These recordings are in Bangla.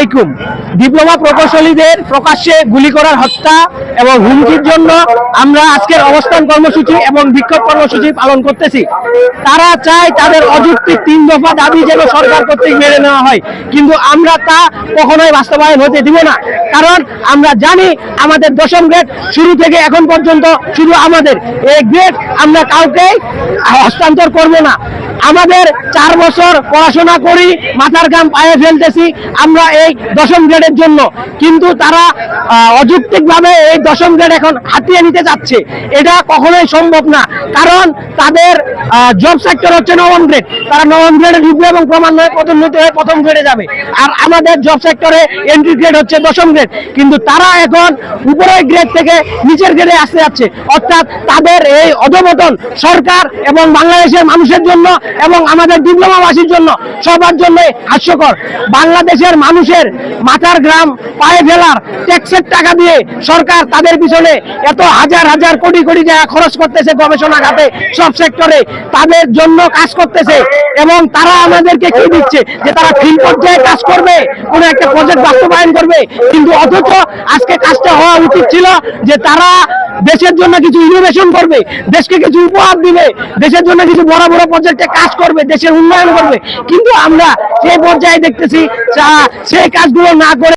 আলাইকুম। ডিপ্লোমা প্রকৌশলীদের প্রকাশ্যে গুলি করার হত্যা এবং হুমকির জন্য আমরা আজকের অবস্থান কর্মসূচি এবং বিক্ষোভ কর্মসূচি পালন করতেছি। তারা চায় তাদের অযুক্তি তিন দফা দাবি যেন সরকার কর্তৃক মেনে নেওয়া হয়, কিন্তু আমরা তা কখনোই বাস্তবায়ন হতে দিব না। কারণ আমরা জানি আমাদের দশম গ্রেড শুরু থেকে এখন পর্যন্ত শুধু আমাদের। এই গ্রেড আমরা কাউকেই হস্তান্তর করব না। আমাদের চার বছর পড়াশোনা করি, মাথার গাম পায়ে ফেলতেছি আমরা এই দশম গ্রেডের জন্য। কিন্তু তারা অযৌক্তিকভাবে এই দশম গ্রেড এখন হাতিয়ে নিতে যাচ্ছে এটা কখনোই সম্ভব না। কারণ তাদের জব সেক্টর হচ্ছে নবম গ্রেড তারা নবম গ্রেডে ঢুকবে এবং ক্রমান্বয়ে পদোন্নতি হয়ে প্রথম গ্রেডে যাবে। আর আমাদের জব সেক্টরে এন্ট্রি গ্রেড হচ্ছে দশম গ্রেড কিন্তু তারা এখন উপরের গ্রেড থেকে নিচের গ্রেডে আসতে যাচ্ছে। অর্থাৎ তাদের এই অধবতন সরকার এবং বাংলাদেশের মানুষের জন্য এবং আমাদের ডিপ্লোমাবাসীর জন্য সবার জন্য হাস্যকর। বাংলাদেশের মানুষের মাথার গ্রাম পায়ে ফেলার ট্যাক্সের টাকা দিয়ে সরকার তাদের পিছনে এত হাজার হাজার কোটি কোটি টাকা খরচ করতেছে গবেষণা খাতে, সব সেক্টরে তাদের জন্য কাজ করতেছে এবং তারা আমাদেরকে কি দিচ্ছে? যে তারা ফিল্ড পর্যায়ে কাজ করবে, কোনো একটা প্রজেক্ট বাস্তবায়ন করবে, কিন্তু অথচ আজকে কাজটা হওয়া উচিত ছিল যে তারা দেশের জন্য কিছু ইনোভেশন করবে, দেশকে কিছু উপহার দিবে, দেশের জন্য কিছু বড় বড় প্রজেক্টে কাজ করবে, দেশের উন্নয়ন করবে। কিন্তু আমরা সেই পর্যায়ে দেখতেছি সেই কাজগুলো না করে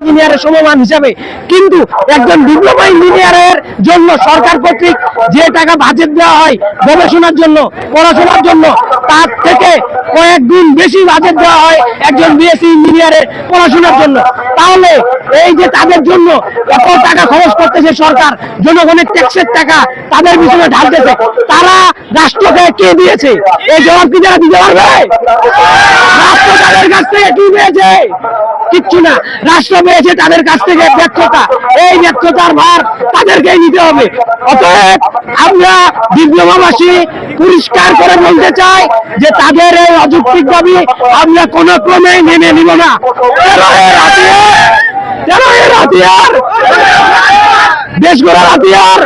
ইঞ্জিনিয়ারের সমমান হিসাবে, কিন্তু একজন ডিপ্লোমা ইঞ্জিনিয়ারের জন্য সরকার কর্তৃক যে টাকা বাজেট দেওয়া হয় গবেষণার জন্য, পড়াশোনার জন্য তার থেকে কয়েক গুণ বেশি বাজেট দেওয়া হয় একজন বিএসসি ইঞ্জিনিয়ারের পড়াশোনার জন্য। তাহলে এই যে তাদের জন্য এত টাকা খরচ করতেছে সরকার, জনগণের ট্যাক্সের টাকা তাদের পিছনে ঢালতেছে। তারা রাষ্ট্রকে কে দিয়েছে? এই জবাব কি যারা দিতে পারবে? রাষ্ট্র তাদের কাছ থেকে কি পেয়েছে? কিচ্ছু না। রাষ্ট্র পেয়েছে তাদের কাছ থেকে ব্যর্থতা। এই ব্যর্থতার ভার তাদেরকেই নিতে হবে। অতএব আমরা ডিপ্লোমাবাসী পরিষ্কার করে বলতে চাই যে তাদের এই অযৌক্তিক দাবি আমরা কোন ক্রমে মেনে নিব না। হাতিয়ার দেশ গড়ার হাতিয়ার